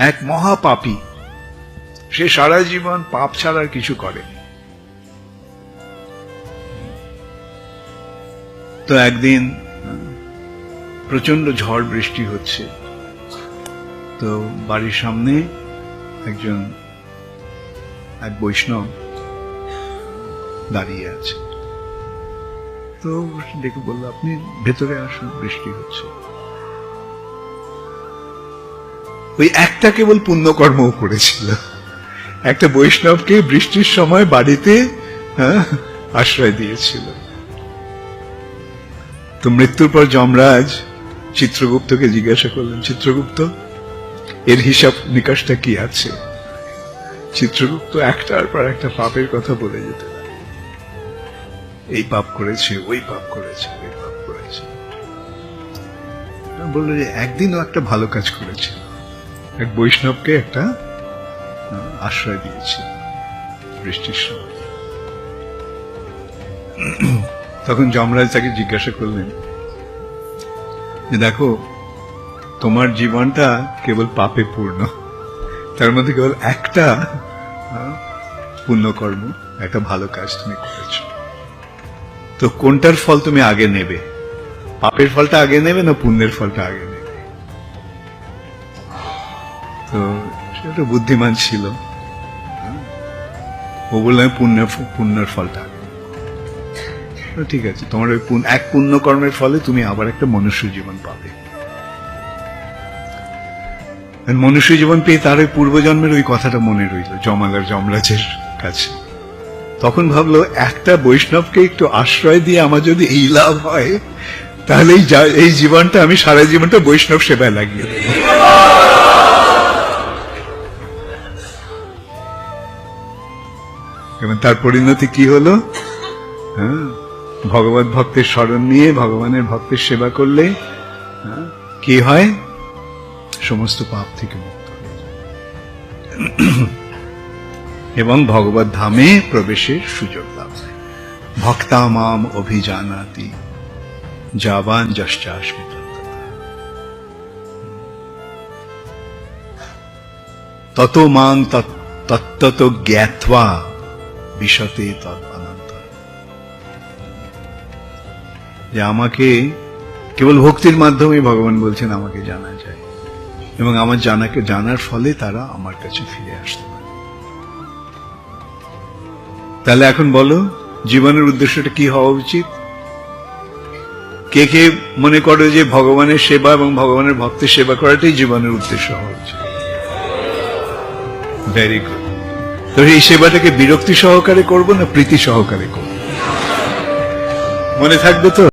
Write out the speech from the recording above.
এক মহাপাপী। সে সারা জীবন পাপ ছাড়ার কিছু করেনি। তো একদিন প্রচণ্ড ঝড় বৃষ্টি হচ্ছে। তো বাড়ির সামনে একজন, এক বৈষ্ণব দাঁড়িয়ে আছে। তো ডেকে বলল, আপনি ভেতরে আসুন, বৃষ্টি হচ্ছে। ওই একটা কেবল পুণ্যকর্মও করেছিল। একটা বৈষ্ণবকে বৃষ্টির সময় বাড়িতে হ্যাঁ, আশ্রয় দিয়েছিল। তো মৃত্যুর পর যমরাজ চিত্রগুপ্তকে জিজ্ঞাসা করলেন চিত্রগুপ্ত এর হিসাব নিকাশটা কি আছে? চিত্রগুপ্ত একটার পর একটা পাপের কথা বলে যেতে এই পাপ করেছে ওই পাপ করেছে ওই পাপ করেছে। বলল যে একদিনও একটা ভালো কাজ করেছিল। এক বৈষ্ণবকে একটা আশ্রয় দিয়েছিল বৃষ্টির সময়। তখন যমরাজ তাকে জিজ্ঞাসা করলেন যে, দেখো, তোমার জীবনটা কেবল পাপে পূর্ণ। তার মধ্যে কেবল একটা পুণ্যকর্ম, একটা ভালো কাজ তুমি করেছ। তো কোনটার ফল তুমি আগে নেবে? পাপের ফলটা আগে নেবে না পুণ্যের ফলটা আগে তো সেটা বুদ্ধিমান ছিল। ও বললাম পুণ্য পুণ্যের ফলটা। ঠিক আছে, তোমার ওই এক পুণ্য কর্মের ফলে তুমি আবার একটা মনুষ্য জীবন পাবে। মনুষ্য জীবন পেয়ে তার ওই পূর্বজন্মের ওই কথাটা মনে রইল জমালার যমরাজের কাছে। তখন ভাবলো, একটা বৈষ্ণবকে একটু আশ্রয় দিয়ে আমার যদি এই লাভ হয় তাহলে এই জীবনটা আমি সারা জীবনটা বৈষ্ণব সেবায় লাগিয়ে দেব। এবং তার পরিণতি কি হলো? হ্যাঁ? ভগবত ভক্তের স্মরণ নিয়ে ভগবানের ভক্তের সেবা করলে হ্যাঁ, কি হয়? সমস্ত পাপ থেকে মুক্ত এবং ভগবত ধামে প্রবেশের সুযোগ লাভ হয়। ভক্তা মাম অভিজানাতি যাবান যশ্চাস্মি তত মাং তত্তত জ্ঞাত্বা বিশতে তদ অনন্তর যে আমাকে কেবল ভক্তির মাধ্যমে ভগবান বলছেন, আমাকে জানা যায়। এবং আমার জানাকে, জানার ফলে তারা আমার কাছে ফিরে আসতে পারে। তাহলে এখন বলো, জীবনের উদ্দেশ্যটা কি হওয়া উচিত? কে কে মনে করো যে ভগবানের সেবা এবং ভগবানের ভক্তের সেবা করাটাই জীবনের উদ্দেশ্য হওয়া উচিত? ভেরি গুড তো এই সেবাটাকে বিরক্তি সহকারে করব না প্রীতি সহকারে করব? মনে থাকবে তো?